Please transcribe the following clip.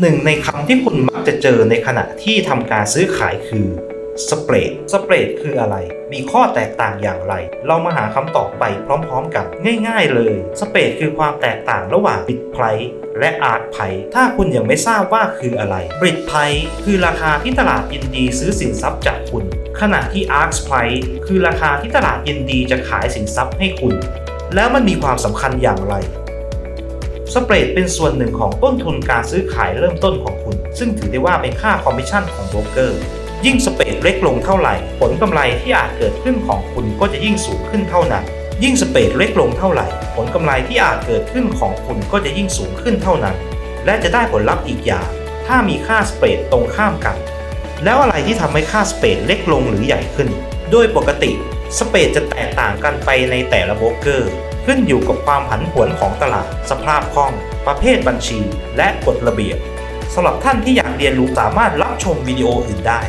หนึ่งในคำที่คุณมักจะเจอในขณะที่ทำการซื้อขายคือสเปรดสเปรดคืออะไร มีข้อแตกต่างอย่างไร เรามาหาคำตอบไปพร้อมๆกัน ง่ายๆเลย สเปรดคือความแตกต่างระหว่างบิตไพรและอาร์ตไพถ้าคุณยังไม่ทราบว่าคืออะไรบิตไพรคือราคาที่ตลาดยินดีซื้อสินทรัพย์จากคุณ ขณะที่อาร์ p ไพรคือราคาที่ตลาดยินดีจะขายสินทรัพย์ให้คุณ แล้วมันมีความสำคัญอย่างไร สเปรดเป็นส่วนหนึ่งของต้นทุนการซื้อขายเริ่มต้นของคุณ ซึ่งถือได้ว่าเป็นค่าคอมมิชชั่นของโบรกเกอร์ ยิ่งสเปรดเล็กลงเท่าไหร่ ผลกำไรที่อาจเกิดขึ้นของคุณก็จะยิ่งสูงขึ้นเท่านั้น ยิ่งสเปรดเล็กลงเท่าไหร่ ผลกำไรที่อาจเกิดขึ้นของคุณก็จะยิ่งสูงขึ้นเท่านั้น และจะได้ผลลัพธ์อีกอย่างถ้ามีค่าสเปรดตรงข้ามกัน แล้วอะไรที่ทำให้ค่าสเปรดเล็กลงหรือใหญ่ขึ้น โดยปกติสเปรดจะแตกต่างกันไปในแต่ละโบรกเกอร์ ขึ้นอยู่กับความผันผวนของตลาด สภาพคล่อง ประเภทบัญชี และกฎระเบียบสำหรับท่านที่อยากเรียนรู้สามารถรับชมวิดีโออื่นได้